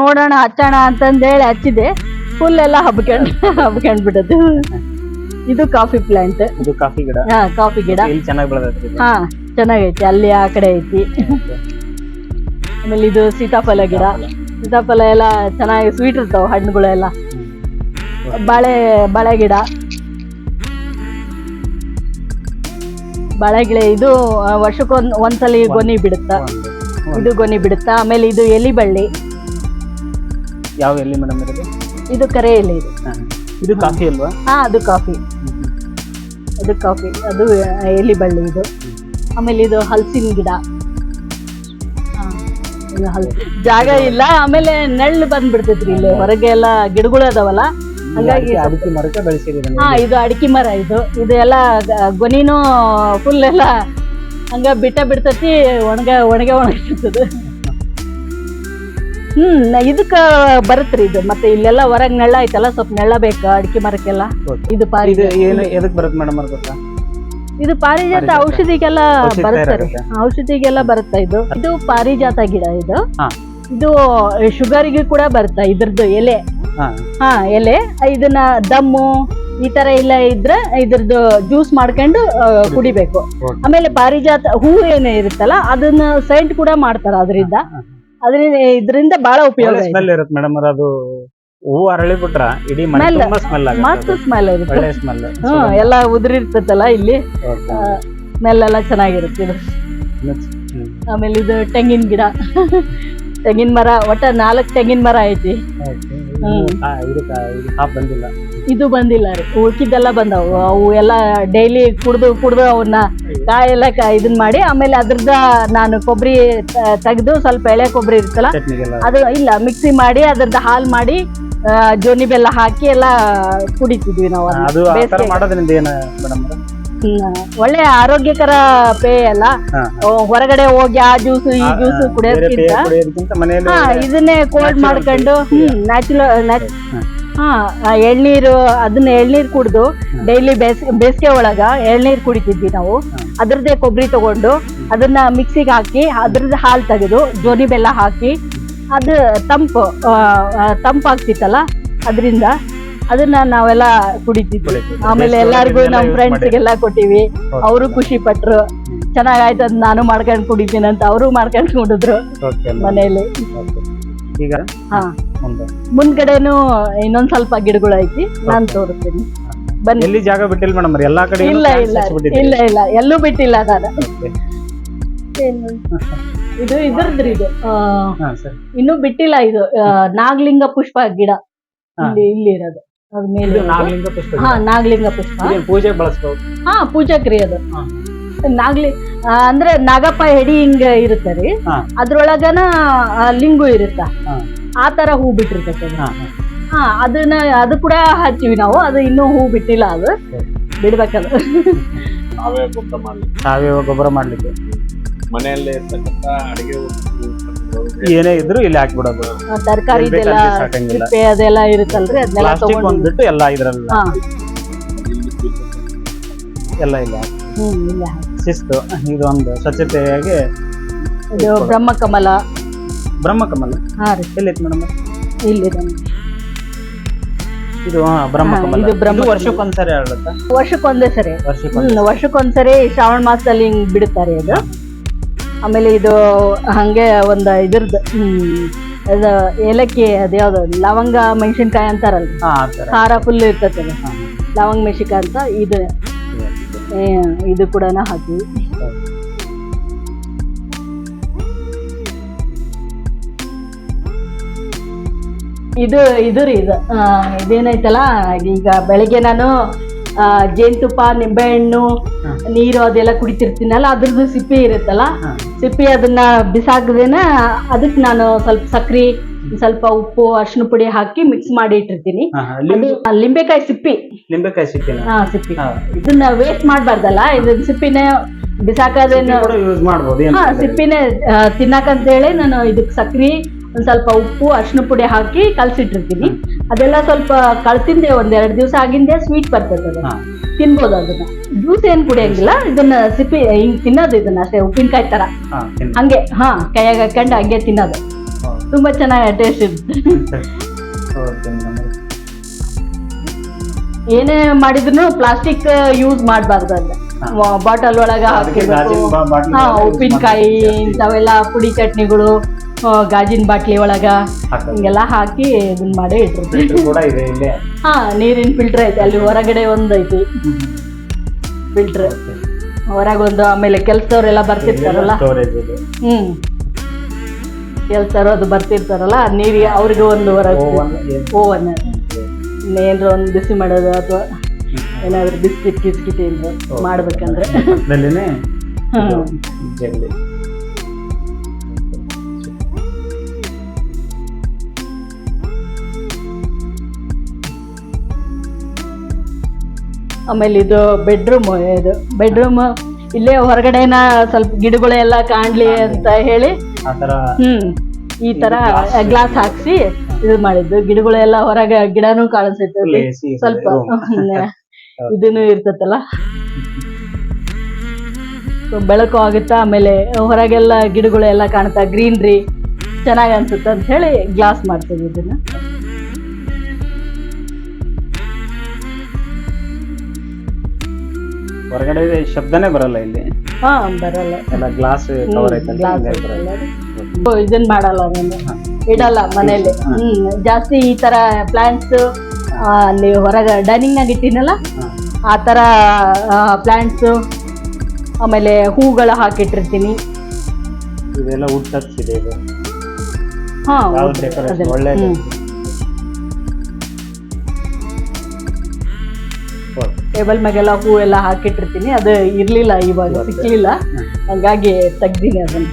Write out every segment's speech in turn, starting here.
ನೋಡೋಣ ಹಚ್ಚೋಣ ಅಂತಂದೇಳಿ ಹಚ್ಚಿದೆ. ಫುಲ್ ಎಲ್ಲ ಹಬ್ಕೊಂಡ್ ಹಬ್ಕೊಂಡ್ಬಿಟ್ಟದ್ದು ಇದು ಕಾಫಿ ಪ್ಲಾಂಟ್ ಇದು ಕಾಫಿ ಗಿಡ. ಹಾ ಕಾಫಿ ಗಿಡ. ಇಲ್ಲಿ ಚೆನ್ನಾಗಿ ಬೆಳೆದೈತಿ ಹಾ ಚೆನ್ನಾಗೈತಿ ಅಲ್ಲಿ ಆ ಕಡೆ ಐತಿ. ಆಮೇಲೆ ಇದು ಸೀತಾಫಲ ಗಿಡ. ಸೀತಾಫಲ ಎಲ್ಲ ಚೆನ್ನಾಗಿ ಸ್ವೀಟ್ ಇರ್ತಾವ ಹಣ್ಣುಗಳೆಲ್ಲ. ಬಾಳೆ ಬಾಳೆ ಗಿಡ. ಬಾಳೆ ಗಿಡ ಇದು ವರ್ಷಕ್ಕೊಂದ್ ಒಂದ್ಸಲಿ ಗೊನಿ ಬಿಡುತ್ತ. ಇದು ಗೊನಿ ಬಿಡುತ್ತಾ? ಆಮೇಲೆ ಇದು ಎಲಿ ಬಳ್ಳಿ ಯಾವ ಎಲ್ಲಿ ಮೇಡಮ್ ಇದು ಇದು ಕರೆ ಎಲೆ ಇದು. ಹಾ. ಇದು ಕಾಫಿ ಅಲ್ವಾ? ಹಾ ಅದು ಕಾಫಿ. ಅದು ಕಾಫಿ. ಅದು ಎಲ್ಲಿ ಬಳ್ಳಿ ಇದು. ಆಮೇಲೆ ಇದು ಹಲಸಿನ ಗಿಡ. ಹಾ, ಇದು ಹಲ್ಸಿ- ಜಾಗ ಇಲ್ಲ. ಆಮೇಲೆ ನೆಳ್ಳು ಬಂದ್ಬಿಡ್ತೈತ್ರಿ ಇಲ್ಲಿ. ಹೊರಗೆ ಎಲ್ಲ ಗಿಡಗಳು ಅದಾವಲ್ಲ ಹಂಗಾಗಿ ಅದಕ್ಕೆ ಅದಕ್ಕೆ ಮರಕ್ಕೆ ಬೆಳೆಸಿದ್ರಿ ಹಾ ಇದು ಅಡಿಕೆ ಮರ ಇದು. ಇದು ಎಲ್ಲ ಗ- ಗೊನಿನೂ ಫುಲ್ ಎಲ್ಲ ಹಂಗ ಬಿಟ್ಟ ಬಿಡ್ತೈತಿ ಒಣಗ ಒಣಗೆ ಒಣಗಿರ್ತದ ಹ್ಮ್ ಇದಕ್ಕ ಬರುತ್ತ್ರಿ ಇದು. ಮತ್ತೆ ಇಲ್ಲೆಲ್ಲ ಹೊರಗ್ ನೆಳ್ಳ ಐತಲ್ಲ ಸ್ವಲ್ಪ ನೆಳ್ಳ ಬೇಕು ಅಡಿಕೆ ಮರಕ್ಕೆಲ್ಲ. Okay. ಇದು ಇದು ಪಾರಿಜಾತ ಏನು ಎದಕ್ ಬರುತ್ತೆ ಮೇಡಮ್ ಅದು ಗೊತ್ತಾ? ಇದು ಪಾರಿಜಾತ ಪಾರಿಜಾತ. ಔಷಧಿಗೆಲ್ಲ ಔಷಧಿ ತಯಾರಾಗುತ್ತೆ. ಔಷಧಿಗೆಲ್ಲ ಬರುತ್ತಾ ಇದು? ಇದು ಪಾರಿಜಾತ ಗಿಡ ಇದು. ಹಾ. ಇದು ಶುಗರ್ಗೆ ಕೂಡ ಬರ್ತಾ ಇದ್ರದ್ದು ಎಲೆ. ಹಾ. ಹಾ ಎಲೆ. ಇದನ್ನ ದಮ್ಮು ಈ ತರ ಎಲ್ಲ ಇದ್ರೆ ಇದ್ರದ್ದು ಜ್ಯೂಸ್ ಮಾಡ್ಕೊಂಡು ಆ, ಕುಡಿಬೇಕು. Okay. ಆಮೇಲೆ ಪಾರಿಜಾತ ಹೂ ಏನೇ ಇರುತ್ತಲ್ಲ ಅದನ್ನ ಸೈಂಟ್ ಕೂಡ ಮಾಡ್ತಾರ ಅದರಿಂದ. ಅದರಿಂದ ಇದರಿಂದ ಬಹಳ ಉಪಯೋಗ ಇದೆ ಸ್ಮೆಲ್ ಇರುತ್ತೆ ಮೇಡಮ್ ಅದು ಹೂ ಅರಳಿ ಬಿಟ್ರ ಇಡೀ ಮನೆ Smell. ತುಂಬಾ ಸ್ಮೆಲ್ ಮಸ್ತ್ ಆಗುತ್ತೆ ಸ್ಮೆಲ್ ಇರುತ್ತೆ. ಒಳ್ಳೆ ಸ್ಮೆಲ್ ಹ್ಮ್ ಎಲ್ಲ ಉದುರಿರ್ತದಲ್ಲ ಇಲ್ಲಿ. ಸ್ಮೆಲ್ ಎಲ್ಲ ಚೆನ್ನಾಗಿರುತ್ತೆ ಇದು. ಆಮೇಲೆ ಇದು ತೆಂಗಿನ ಗಿಡ. ತೆಂಗಿನ ಮರ ಒಟ್ಟ ನಾಲ್ಕು ತೆಂಗಿನ ಮರ ಐತಿ. ಹ್ಮ್. ಇದು ಕಾ- ಇದು ಕಾಪ್ ಬಂದಿಲ್ಲ. ಇದು ಬಂದಿಲ್ಲ ರೀ. ಉಳ್ಕಿದ್ದೆಲ್ಲ ಬಂದವು. ಅವು ಎಲ್ಲ ಡೈಲಿ ಕುಡ್ದು ಕುಡ್ದು ಅವನ್ನ ಕಾಯೆಲ್ಲ ಕ- ಇದನ್ ಮಾಡಿ ಆಮೇಲೆ ಅದ್ರದ್ದು ನಾನು ಕೊಬ್ಬರಿ ತೆಗೆದು ಸ್ವಲ್ಪ ಎಳೆ ಕೊಬ್ಬರಿ ಇರ್ತಲ್ಲ ಅದು ಇಲ್ಲ ಮಿಕ್ಸಿ ಮಾಡಿ ಅದ್ರದ್ದು ಹಾಲ್ ಮಾಡಿ ಜೋನಿ ಬೆಲ್ಲ ಹಾಕಿ ಎಲ್ಲ ಕುಡಿತಿದ್ವಿ ನಾವು. ಒಳ್ಳೆ ಆರೋಗ್ಯಕರ ಪೇ ಅಲ್ಲ. ಹೊರಗಡೆ ಹೋಗಿ ಆ ಜ್ಯೂಸ್ ಈ ಜ್ಯೂಸ್ ಕುಡಿಯೋದಕ್ಕಿಂತ ಇದನ್ನೇ ಕೋಲ್ಡ್ ಮಾಡ್ಕೊಂಡು. ಹ್ಮ್ ನ್ಯಾಚುರಲ್ ಹಾ. ಎಳ್ನೀರು ಅದನ್ನ ಎಳ್ನೀರ್ ಕುಡ್ದು ಡೈಲಿ ಬೇಸ್ ಬೇಸಿಗೆ ಒಳಗ ಎಳ್ನೀರ್ ಕುಡಿತಿದ್ವಿ ನಾವು ಅದ್ರದ್ದೇ ಕೊಬ್ಬರಿ ತಗೊಂಡು ಅದನ್ನ ಮಿಕ್ಸಿಗೆ ಹಾಕಿ ಅದ್ರದ್ದು ಹಾಲು ತೆಗೆದು ಜೋನಿ ಬೆಲ್ಲ ಹಾಕಿ ಅದು ತಂಪು ತಂಪಾಗ್ತಿತ್ತಲ್ಲ ಅದರಿಂದ ಅದನ್ನ ನಾವೆಲ್ಲ ಕುಡಿತಿದ್ವಿ. ಆಮೇಲೆ ಎಲ್ಲಾರ್ಗು ನಮ್ಮ ಫ್ರೆಂಡ್ಸ್ಗೆಲ್ಲ ಕೊಟ್ಟಿವಿ. ಅವರು ಖುಷಿ ಪಟ್ರು ಚೆನ್ನಾಗಾಯ್ತು ಅದ್ ನಾನು ಮಾಡ್ಕೊಂಡು ಕುಡಿತೀನಿ ಅಂತ ಅವರು ಮಾಡ್ಕೊಂಡು ಕುಡಿದ್ರು. ಮನೆಯಲ್ಲಿ. ಈಗ ಹಾ ಮುಂದ್ಗಡೆನು ಇನ್ನೊಂದ್ ಸ್ವಲ್ಪ ಗಿಡಗಳು ಐತಿ ನಾನ್ ತೋರಿಸ್ತೀನಿ. ಬನ್ನಿ. ಎಲ್ಲಿ ಜಾಗ ಬಿಟ್ಟಿಲ್ಲ ಮೇಡಮ್ ಎಲ್ಲಾ ಕಡೆ ಇಲ್ಲ ಇಲ್ಲ ಇಲ್ಲ ಇಲ್ಲ. ಎಲ್ಲೂ ಬಿಟ್ಟಿಲ್ಲ ನಾನು ಇದು ಇದ್ರದ್ರಿ ಇದು ಇನ್ನು ಬಿಟ್ಟಿಲ್ಲ ಇದು ನಾಗಲಿಂಗ ಪುಷ್ಪ ಗಿಡ. ಇಲ್ಲಿ ಇಲ್ಲಿ ಇರೋದು. ಅದ್ ಮೇಲೆ ನಾಗಲಿಂಗ ಪುಷ್ಪ ಹಾ ನಾಗಲಿಂಗ ಪುಷ್ಪ. ಪೂಜೆ ಬಳಸ್ಬೋದು? ಹಾ ಪೂಜಕ್ರಿ ಅದು. ನಾಗ್ಲಿ ಅಂದ್ರೆ ನಾಗಪ್ಪ ಹೆಡಿ ಹಿಂಗ ಇರುತ್ತೆ ರೀ. ಅದ್ರೊಳಗನ ಲಿಂಗು ಇರುತ್ತ. ಆ ತರ ಹೂ ಬಿಟ್ಟಿರ್ತೈತೆ ಅದು. ಹಾ, ಅದನ್ನ ಅದು ಕೂಡ ಹಚ್ಚಿವಿ ನಾವು ಅದು ಇನ್ನೂ ಹೂ ಬಿಟ್ಟಿಲ್ಲ ಅದು. ಬಿಡ್ಬೇಕದು ಸಾವಯವ ಗೊಬ್ಬರ ಮಾಡ್ಲಿಕ್ಕೆ. ಮನೆಯಲ್ಲೇ ಇರ್ತಕ್ಕಂತ ಅಡಿಗೆ ಏನೇ ಇದ್ರು ಇಲ್ಲಿ ಹಾಕ್ಬಿಡೋದು. ತರಕಾರಿ ಎಲ್ಲಿ ಇದೆಲ್ಲ ಬೇಕಲ್ಲಿ ಸಾಕಂಗಿಲ್ಲ. ಸಿಪ್ಪೆ ಅದೆಲ್ಲ ಇರುತ್ತಲ್ರಿ ಅದನ್ನೆಲ್ಲ ಪ್ಲಾಸ್ಟಿಕ್ ತಗೊಂಡು ಒಂದ್ಬಿಟ್ಟು ಎಲ್ಲ ಇದ್ರಲ್ಲ. ಹಾ. ಎಲ್ಲ ಇಲ್ಲ. ಹ್ಮ್ ಇಲ್ಲ. ಶಿಸ್ತು. ಇದೊಂದು ಸ್ವಚ್ಛತೆಯಾಗಿ ಇದು ಬ್ರಹ್ಮಕಮಲ ಬ್ರಹ್ಮಕಮಲ? ಹಾ ರೀ. ಎಲ್ಲೈತಿ ಮೇಡಮ್? ಇಲ್ಲಿದೆ ಇದು ಹಾ, ಬ್ರಹ್ಮಕಮಲ. ಇದು ಬ್ರಹ್ಮ ಇದು ವರ್ಷಕ್ಕೊಂದ್ಸರಿ ಆಡುತ್ತಾ ವರ್ಷಕ್ಕೊಂದೇ ಸರಿ. ವರ್ಷಕ್ಕೊಂದ್ ಹ್ಮ್ ವರ್ಷಕ್ಕೊಂದ್ಸರಿ ಶ್ರಾವಣ ಮಾಸದಲ್ಲಿ ಹಿಂಗ್ ಬಿಡುತ್ತಾರೆ ಅದು ಆಮೇಲೆ ಇದು ಹಂಗೆ ಒಂದು ಇದ್ರದ್ದು ಹ್ಮ್ ಅದು ಏಲಕ್ಕಿ ಅದ್ಯಾವ್ದು ಲವಂಗ ಮೆಣಸಿನ್ಕಾಯಿ ಅಂತಾರಲ್ಲ. ಹಾ ಆ ತರ ಖಾರ ಫುಲ್ ಇರ್ತದೆ. ಅದು. ಲವಂಗ ಮೆಣಸಿನ್ಕಾಯಿ ಅಂತ ಇದು. ಏ, ಇದು ಕೂಡ ಹಾಕಿ ಇದು ಇದು ರೀ ಇದು. ಇದೇನೈತಲ್ಲ ಈಗ ಬೆಳಿಗ್ಗೆ ನಾನು ಜೇನುತುಪ್ಪ ನಿಂಬೆಹಣ್ಣು. ನೀರು ಅದೆಲ್ಲ ಕುಡಿತಿರ್ತೀನಲ್ಲ ಅದ್ರದ್ದು ಸಿಪ್ಪಿ ಇರುತ್ತಲ್ಲ ಸಿಪ್ಪೆ ಅದನ್ನ ಬಿಸಾಕದೇನ ಅದಕ್ಕೆ ನಾನು ಸ್ವಲ್ಪ ಸಕ್ರಿ ಸ್ವಲ್ಪ ಉಪ್ಪು ಅರ್ಶಿನ ಪುಡಿ ಹಾಕಿ ಮಿಕ್ಸ್ ಮಾಡಿ ಇಟ್ಟಿರ್ತೀನಿ. ಲಿಂಬೆಕಾಯಿ ಸಿಪ್ಪಿ. ಲಿಂಬೆಕಾಯಿ ಸಿಪ್ಪಿ ಹಾ ಸಿಪ್ಪಿ. ಇದನ್ನ ವೇಸ್ಟ್ ಮಾಡಬಾರ್ದಲ್ಲ ಇದನ್ನ ಸಿಪ್ಪಿನ ಬಿಸಾಕೋದೇನು. ಸಿಪ್ಪಿನೇ ಆ, ತಿನ್ನಕಂತೇಳಿ ನಾನು ಇದಕ್ಕೆ ಸಕ್ರಿ ಒಂದ್ ಸ್ವಲ್ಪ ಉಪ್ಪು ಅರ್ಶಿನ ಪುಡಿ ಹಾಕಿ ಕಲಸಿಟ್ಟಿರ್ತೀನಿ. ಅದೆಲ್ಲ ಸ್ವಲ್ಪ ಕಳ್ತಿಂದೆ ಒಂದ್ ಎರಡ್ ದಿವಸ ಆಗಿಂದೆ ಸ್ವೀಟ್ ಬರ್ತದೆ ಅದು. ತಿನ್ಬೋದು ಅದನ್ನ. ಜ್ಯೂಸ್ ಏನ್ ಕುಡಿಯಂಗಿಲ್ಲ ಇದನ್ನ ಸಿಪ್ಪಿ ಹಿಂಗ್ ತಿನ್ನೋದು ಇದನ್ನ ಅಷ್ಟೇ ಉಪ್ಪಿನಕಾಯಿ ತರ. ಹಂಗೆ ಹಾ ಕೈಯಾಗ ಹಾಕೊಂಡು ಹಂಗೆ ತಿನ್ನೋದು. ತುಂಬಾ ಚೆನ್ನಾಗಿ ಟೇಸ್ಟ್ ಇರುತ್ತೆ. ಏನೇ ಮಾಡಿದ್ರು ಪ್ಲಾಸ್ಟಿಕ್ ಯೂಸ್ ಮಾಡಬಾರ್ದು ಅಲ್ಲ ಬಾಟಲ್ ಒಳಗ ಹಾಕಿ ಉಪ್ಪಿನಕಾಯಿ ಇಂಥವೆಲ್ಲ ಪುಡಿ ಚಟ್ನಿಗಳು ಗಾಜಿನ ಬಾಟ್ಲಿ ಒಳಗ. ಹಿಂಗೆಲ್ಲ ಹಾಕಿ ಇದನ್ನ ಮಾಡಿ ಇಟ್ಟಿರ್ತೀವಿ. ಹಾ ನೀರಿನ ಫಿಲ್ಟರ್ ಐತೆ. ಅಲ್ಲಿ ಹೊರಗಡೆ ಒಂದು ಐತಿ. ಫಿಲ್ಟರ್ ಹೊರಗೊಂದು ಆಮೇಲೆ ಕೆಲ್ಸದವ್ರೆಲ್ಲ ಬರ್ತಿರ್ತಾರಲ್ಲ. ಹ್ಮ್. ಕೆಲ್ಸರು ಅದು ಬರ್ತಿರ್ತಾರಲ್ಲ ನೀರಿಗೆ ಅವ್ರಿಗೆ ಒಂದು ಹೊರಗೆ ಓವನ್ ಓವನ್ ಏನಾದ್ರು ಒಂದು ಬಿಸಿ ಮಾಡೋದು ಅಥವಾ ಏನಾದ್ರು ಬಿಸ್ಕಿಟ್ ಕಿಸ್ಕಿಟ್ ಏನಾದ್ರು ಮಾಡ್ಬೇಕಂದ್ರೆ. ಆಮೇಲೆ ಇದು ಬೆಡ್ರೂಮ್ ಇದು ಬೆಡ್ರೂಮ್ ಇಲ್ಲೇ ಹೊರಗಡೆನ ಸ್ವಲ್ಪ ಗಿಡಗಳೆಲ್ಲ ಕಾಣ್ಲಿ ಅಂತ ಹೇಳಿ ಹ್ಮ್ ಈ ತರ ಗ್ಲಾಸ್ ಹಾಕ್ಸಿ ಇದು ಮಾಡಿದ್ದು. ಗಿಡಗಳೆಲ್ಲ ಹೊರಗೆ ಗಿಡನೂ ಕಾಣಿಸ್ತೈತೆ. ಸ್ವಲ್ಪ ಇದನ್ನು ಇರ್ತೈತಲ್ಲ ಬೆಳಕು ಆಗುತ್ತಾ ಆಮೇಲೆ ಹೊರಗೆಲ್ಲ ಗಿಡಗಳೆಲ್ಲ ಕಾಣ್ತಾ ಗ್ರೀನ್ರಿ ಚೆನ್ನಾಗಿ ಅನ್ಸುತ್ತೆ ಅಂತ ಹೇಳಿ ಗ್ಲಾಸ್ ಮಾಡ್ತೀವಿ ಇದನ್ನ. ಹೊರಗಡೆ ಶಬ್ದನೇ ಬರಲ್ಲ ಇಲ್ಲಿ. ಹಾ ಬರಲ್ಲ. ಎಲ್ಲ ಗ್ಲಾಸ್ ಕವರ್ ಐತಲ್ಲ ಗ್ಲಾಸ್ ಹಂಗಾಗಿ ಬರಲ್ಲ. ಇದನ್ ಮಾಡಲ್ಲ ಇಡಲ್ಲ ಮನೇಲಿ ಹ್ಮ್ ಜಾಸ್ತಿ ಈ ತರ ಪ್ಲಾಂಟ್ಸ್ ಅಲ್ಲಿ ಹೊರಗ ಡೈನಿಂಗ್ ನಾಗ ಇಟ್ಟಿನಲ್ಲ ಹಾ. ಆ ತರ ಪ್ಲಾಂಟ್ಸ್ ಆಮೇಲೆ ಹೂಗಳ ಹಾಕಿಟ್ಟಿರ್ತೀನಿ. ಇದೆಲ್ಲ ವುಡ್ ಟಚ್ ಇದೆ ಇದು. ಹಾ ಒಳ್ಳೆ ಡೆಕೋರೇಷನ್ ಅದನ್ನ. ಹ್ಮ್. ಟೇಬಲ್ ಮ್ಯಾಗೆಲ್ಲ ಹೂ ಎಲ್ಲ ಹಾಕಿಟ್ಟಿರ್ತೀನಿ. ಅದು ಇರಲಿಲ್ಲ ಇವಾಗ ಸಿಕ್ಕಲಿಲ್ಲ. ಹಂಗಾಗಿ ತೆಗ್ದೀನಿ ಅದನ್ನು.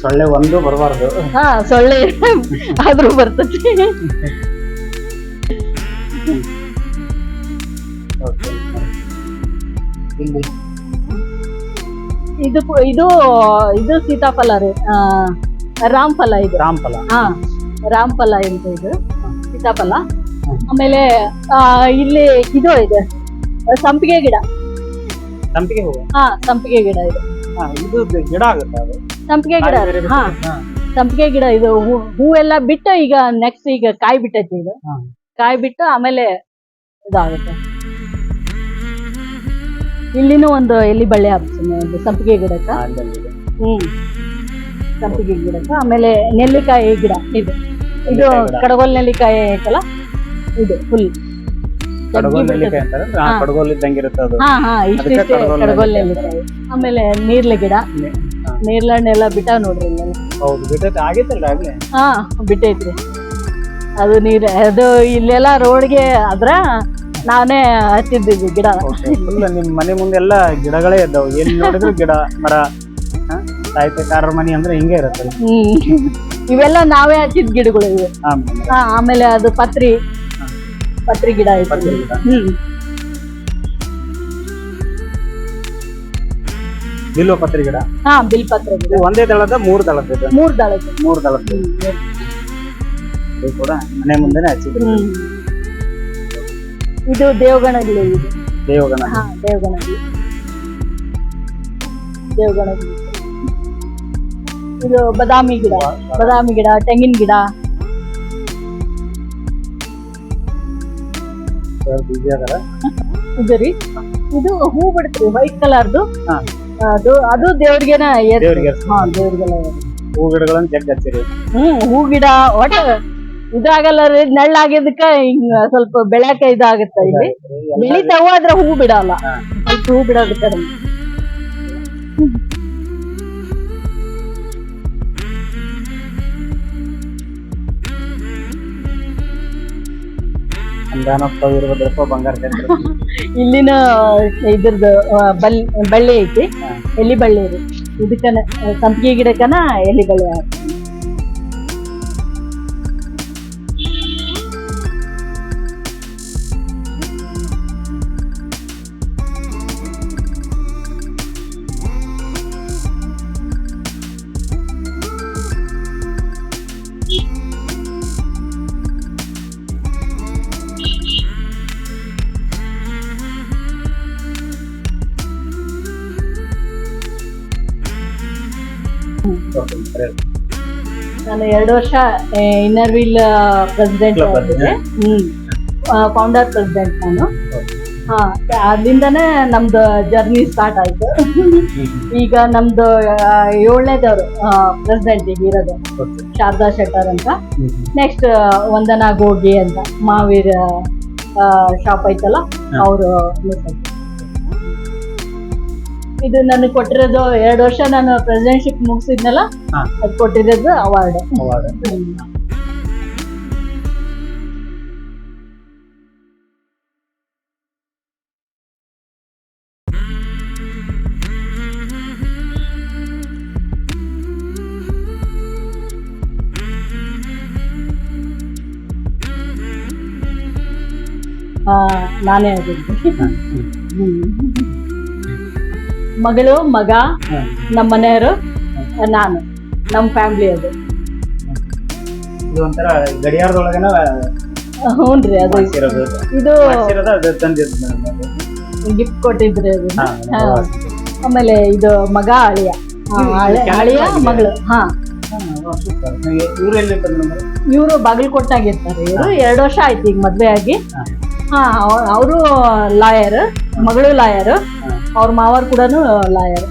ಸೊಳ್ಳೆ ಒಂದು ಬರಬಾರ್ದು. ಹಾ ಸೊಳ್ಳೆ ಆದ್ರೂ ಬರ್ತೈತಿ ಇದು ಇದು ಇದು ಸೀತಾಫಲ ರೀ ರಾಮ್ ರಾಮ್ಫಲ ಇದು. ರಾಮ್ಫಲ. ಹಾ ರಾಮ್ಫಲ ಅಂತ ಇದು. ಸೀತಾಫಲ. ಆಮೇಲೆ ಆ, ಇಲ್ಲಿ ಇದು ಇದೆ. ಸಂಪಿಗೆ ಗಿಡ. ಸಂಪಿಗೆ ಹೂವು? ಹಾ ಸಂಪಿಗೆ ಗಿಡ ಇದೆ. ಹಾ, ಇದು ಗಿಡ ಆಗುತ್ತೆ ಅದು? ಸಂಪಿಗೆ ಗಿಡ ಬೇರೆ ಹಾ. ಹಾ. ಸಂಪಿಗೆ ಗಿಡ ಇದು ಹೂ- ಹೂವೆಲ್ಲ ಬಿಟ್ಟು ಈಗ ನೆಕ್ಸ್ಟ್ ಈಗ ಕಾಯಿ ಬಿಟ್ಟೈತಿ ಇದು. ಹಾ. ಕಾಯಿ ಬಿಟ್ಟು ಆಮೇಲೆ ಇದಾಗುತ್ತೆ. ಇಲ್ಲಿನೂ ಒಂದು ಎಲ್ಲಿ ಬಳ್ಳಿ ಹಾಕ್ತೀನಿ ಒಂದು ಸಂಪಿಗೆ ಗಿಡಕ್ಕ. ಹಾ. ಹ್ಮ್. ಸಂಪಿಗೆ ಗಿಡಕ್ಕೆ. ಆಮೇಲೆ ನೆಲ್ಲಿಕಾಯಿ ಗಿಡ ಇದು. ಇದು. ಕಡಗೋಲ್ ನೆಲ್ಲಿಕಾಯಿ ಐತಲ್ಲ? ಇದು ಫುಲ್ ಕಡಗೋಲ್ ನೆಲ್ಲಿಕಾಯಿ ಅಂತಾರೆ. ಕಡಗೋಲ್ ಇದ್ದಂಗೆ ಇರುತ್ತೆ ಅದು. ಹಾ ಹಾ ಕಡಗೋಲ್ ನೆಲ್ಲಿಕಾಯಿ. ಆಮೇಲೆ ನೀರ್ಲೆ ಗಿಡ. ನೆ- ಹಾ. ನೀರ್ಲೆ ಹಣ್ಣೆಲ್ಲ ಬಿಟ್ಟಾವ್ ನೋಡ್ರಿ ಹೌದು ಬಿಟ್ಟೈತೆ. ಆಗೈತಲ್ಲ ಆಗ್ಲೇ? ಹಾ ಬಿಟ್ಟೈತ್ರಿ. ಅದು ನೀರ್ ಅದು ಇಲ್ಲೆಲ್ಲ ರೋಡ್ಗೆ ಆದ್ರ ನಾನೇ ಹಚ್ಚಿದ್ದಿದ್ದು ಗಿಡ. ಫುಲ್ ನಿಮ್ ಮನೆ ಮುಂದೆಲ್ಲ ಗಿಡಗಳೇ ಇದ್ದಾವೆ. ಎಲ್ಲಿ ನೋಡಿದ್ರು ಗಿಡ ಮರ? ಸಾಹಿತ್ಯಕಾರರ ಮನೆ ಅಂದ್ರೆ ಹಿಂಗೆ ಇರುತ್ತೆ. ಇವೆಲ್ಲ ನಾವೇ ಹಚ್ಚಿದ ಗಿಡಗಳು ಇವೆ. ಆಮೇಲೆ. ಹಾ ಆಮೇಲೆ ಅದು ಪತ್ರಿ. ಪತ್ರಿ ಗಿಡ ಪತ್ರಿ ಗಿಡ. ಹ್ಮ್. ಪತ್ರಿ ಗಿಡ? ಹಾ ಬಿಲ್ ಪತ್ರೆ ಗಿಡ. ಇದು ಒಂದೇ ದಳದ ಮೂರು ದಳದ ಇದು? ಮೂರ್ ದಳದ. ಮೂರು ದಳದ. ಇದು ಕೂಡ ಮನೆ ಮುಂದೆನೆ ಹಚ್ಚಿದ್ರು ಹ್ಮ್. ಇದು ದೇವಗಣ ಗಿಡ ಇದು. ದೇವಗಣ. ಹಾ ದೇವಗಣ ಗಿಡ ದೇವಗಣ ಗಿಡ ಇದು ಬದಾಮಿ ಗಿಡ ಬದಾಮಿ ಗಿಡ ತೆಂಗಿನ ಗಿಡ. ಇದು ರೀ ಇದು ಹೂ ಬಿಡ್ತ್ರಿ ವೈಟ್ ಕಲರ್ದು ಅದು ಅದು ದೇವ್ರಿಗೆನ ಹಾ ದೇವ್ರಿಗೆಲ್ಲ ಏರ್. ಹೂ ಗಿಡಗಳನ್ನ ಜಗ್ ಹಚ್ಚಿರಿ. ಹ್ಮ್ ಹೂ ಗಿಡ ಒಟ್ಟ ಇದಾಗಲ್ಲ ರೀ ನೆಳ್ಳಾಗಿದ್ದಕ್ಕ ಹಿಂಗ ಸ್ವಲ್ಪ ಬೆಳ್ಯಾಕ ಇದಾಗತ್ತ ಇಲ್ಲಿ. ಬೆಳಿತಾವ ಆದ್ರೆ ಹೂ ಬಿಡಲ್ಲ. ಹಾ. ಸ್ವಲ್ಪ ಹೂ ಬಿಡೋದು ಕಡಿಮೆ ಬಂಗಾರ. ಇಲ್ಲಿನ ಇದ್ರದ್ದು ಬಲ್ ಬಳ್ಳಿ ಐತಿ. ಎಲ್ಲಿ ಎಲಿ ಬಳ್ಳಿ ರೀ? ಇದಕ್ಕನ ಸಂಪಿಗೆ ಗಿಡಕ್ಕನ ಎಲ್ಲಿ ಬಳ್ಳಿ? ನಾನು ಎರಡು ವರ್ಷ inner wheel president hmm. Founder president ನಾನು. ಹಾ ಅಲ್ಲಿಂದನೇ ನಮ್ದು ಜರ್ನಿ ಸ್ಟಾರ್ಟ್ ಆಯ್ತು. ಈಗ ನಮ್ದು ಏಳನೇದವ್ರು ಪ್ರೆಸಿಡೆಂಟ್ ಈಗ ಇರೋದು. ಶಾರದಾ ಶೆಟ್ಟರ್ ಅಂತ. ನೆಕ್ಸ್ಟ್ ವಂದನಾ ಗೋಗಿ ಅಂತ. ಮಾವೀರ್ ಶಾಪ್ ಐತಲ್ಲ ಅವರು ಇದು ನನಗೆ ಕೊಟ್ಟಿರೋದು ಎರಡು ವರ್ಷ ನಾನು ಪ್ರೆಸಿಡೆಂಟ್ಶಿಪ್ ಮುಗಿಸಿದ್ನಲ್ಲ? ಹಾ. ಅದು ಕೊಟ್ಟಿರೋದು ಅವಾರ್ಡ್ ನಾನೇ ಆಗಿದ್ದೆ. ಹ್ಮ್. ಮಗಳು ಮಗ ನಮ್ಮ ಮನೆಯವರು ನಾನು ನಮ್ಮ ಫ್ಯಾಮಿಲಿ ಅದು. ಇದು ಒಂಥರ ಗಡಿಯಾರದೊಳಗನ ಹ್ಞೂನ್ರಿ ಅದು. ಇದು ಮಾಡ್ಸಿರೋದು ಅದು ತಂದಿದ್ದು ಗಿಫ್ಟ್ ಕೊಟ್ಟಿದ್ರಿ ಅದು. ಹಾ, ಹಾ. ಆಮೇಲೆ ಇದು ಮಗ ಅಳಿಯ ಹಾ, ಇದು ಅಳಿ- ಅಳಿಯ ಮಗಳು. ಹಾ. ಹಾ, ವಾ, super. ಇವ್ರು ಎಲ್ಲಿ ಬಂದ್ರು ಇವರು ಬಾಗಲಕೋಟ್ನಾಗಿರ್ತಾರೆ ಇವರು ಎರಡು ವರ್ಷ ಆಯ್ತು ಈಗ ಮದ್ವೆ ಆಗಿ. ಹಾ. ಹಾ ಅವರು ಲಾಯರ್ ಮಗಳು ಲಾಯರ್. ಹಾ. ಅವ್ರ ಮಾವರ್ ಕೂಡ ಲಾಯರ್